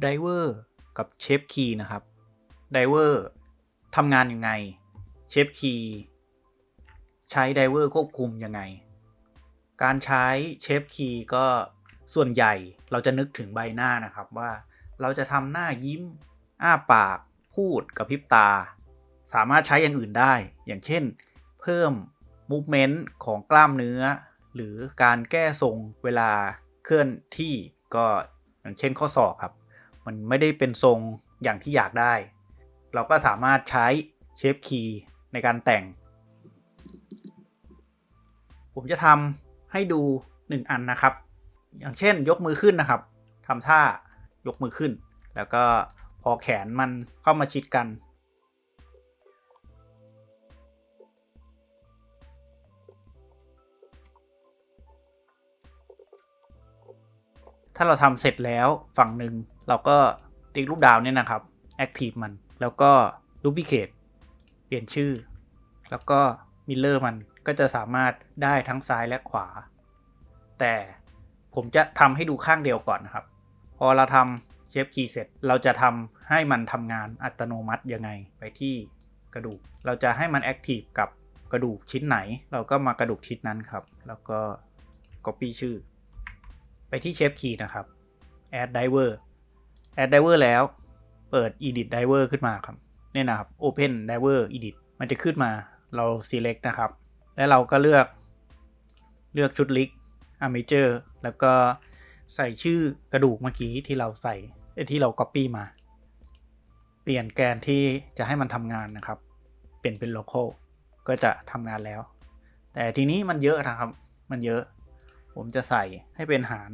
ไดเวอร์กับเชฟคีนะครับไดเวอร์ทำงานยังไงเชฟคีใช้ไดเวอร์ควบคุมยังไง การใช้เชฟคีก็ส่วนใหญ่เราจะนึกถึงใบหน้านะครับว่าเราจะทำหน้ายิ้ม อ้าปาก พูดกับพริบตา สามารถใช้อย่างอื่นได้ อย่างเช่น เพิ่มมูฟเมนต์ของกล้ามเนื้อ หรือการแก้ทรงเวลาเคลื่อนที่ก็อย่างเช่นข้อศอกครับ มันไม่ได้เป็นทรงอย่างที่อยากได้ เราก็สามารถใช้เชฟคีย์ในการแต่ง ผมจะทำให้ดู 1 อันนะครับ อย่างเช่นยกมือขึ้นนะครับทำท่ายกมือขึ้น แล้วก็พอแขนมันเข้ามาชิดกันถ้าเราทำเสร็จแล้วฝั่งหนึ่ง เราก็ติ๊กลูกดาวเนี่ยนะครับ Active มัน แล้วก็ Duplicate เปลี่ยนชื่อ แล้วก็ Mirror มันก็จะสามารถได้ทั้งซ้ายและขวา แต่ผมจะทำให้ดูข้างเดียวก่อนนะครับ พอเราทำเชฟคีย์เสร็จ เราจะทำให้มันทำงานอัตโนมัติยังไงไปที่กระดูก เราจะให้มัน Active กับกระดูกชิ้นไหน เราก็มากระดูกชิ้นนั้นครับ แล้วก็ Copy ชื่อ ไปที่เชฟคีย์นะครับ add diver add diver แล้ว เปิด edit diver ขึ้นมาครับเนี่ยนะครับ open diver edit มันจะขึ้นมาเรา select นะครับ แล้วเราก็เลือกเลือกชุดลิก armature แล้วก็ใส่ชื่อกระดูกเมื่อกี้ที่เราใส่ที่เรา copy มา เปลี่ยนแกนที่จะให้มันทำงานนะครับ เปลี่ยนเป็น local ก็จะทำงานแล้ว แต่ทีนี้มันเยอะนะครับ มันเยอะ ผมจะใส่ให้เป็นหาร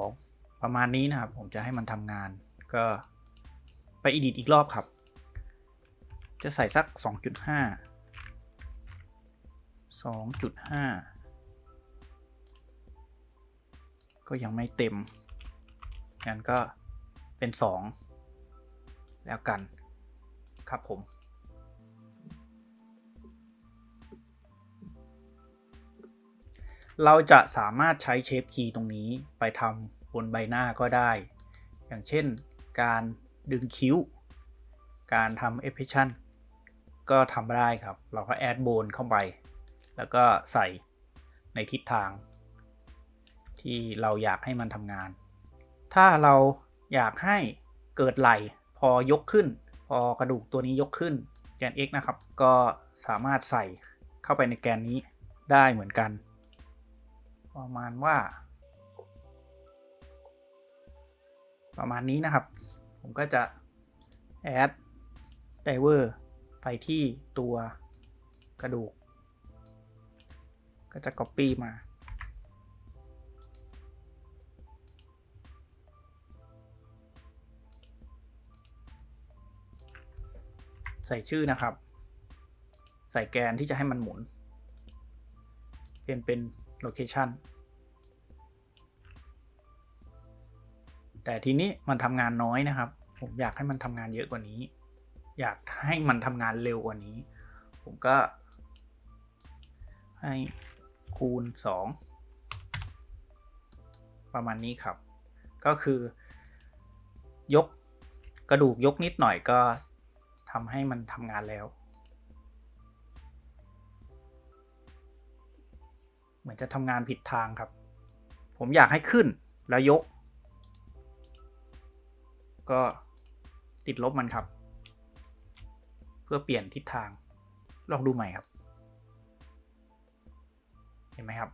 2 ประมาณนี้นะครับ ผมจะให้มันทำงาน ก็ไป edit อีกรอบครับ จะใส่สัก 2.5 2.5 ก็ยังไม่เต็ม งั้นก็เป็น 2 แล้วกันครับผมเราจะสามารถใช้เชฟคีย์ตรงนี้ไปทำบนใบหน้าก็ได้ อย่างเช่น การดึงคิ้ว การทำเอฟเฟชั่นก็ทำได้ครับ เราก็แอดโบนเข้าไป แล้วก็ใส่ในทิศทาง ที่เราอยากให้มันทำงาน ถ้าเราอยากให้เกิดไหลพอยกขึ้น พอกระดูกตัวนี้ยกขึ้นแกน x นะครับ ก็สามารถใส่เข้าไปในแกนนี้ได้เหมือนกัน ประมาณว่า ประมาณนี้นะครับ ผมก็จะ add diver ไปที่ตัวกระดูก ก็จะ copy มา ใส่ชื่อนะครับ ใส่แกนที่จะให้มันหมุน เปลี่ยนเป็น location แต่ทีนี้มันทำงานน้อยนะครับ ผมอยากให้มันทำงานเยอะกว่านี้ อยากให้มันทำงานเร็วกว่านี้ ผมก็ ให้คูณ 2 ประมาณนี้ครับ ก็คือยกกระดูกยกนิดหน่อยก็ทำให้มันทำงานแล้ว เหมือนจะทำงานผิดทางครับ ผมอยากให้ขึ้นแล้วยก ก็ติดลบมันครับ เพื่อเปลี่ยนทิศทาง ลองดูใหม่ครับ เห็นไหมครับ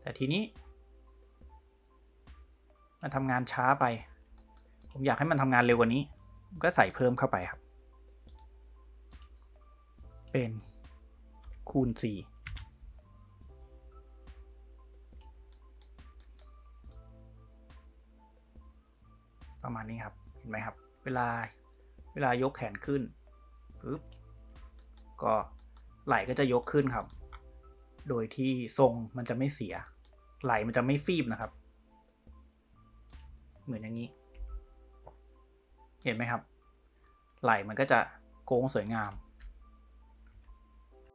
แต่ทีนี้ มันทำงานช้าไป ผมอยากให้มันทำงานเร็วกว่านี้ ก็ใส่เพิ่มเข้าไปครับ เป็นคูณ 4ประมาณนี้ครับ เห็นไหมครับ เวลาเวลายกแขนขึ้นปึ๊บก็ไหล่ก็จะยกขึ้นครับ โดยที่ทรงมันจะไม่เสีย ไหล่มันจะไม่ฟีบนะครับ เหมือนอย่างนี้ เห็นไหมครับ ไหล่มันก็จะโค้งสวยงาม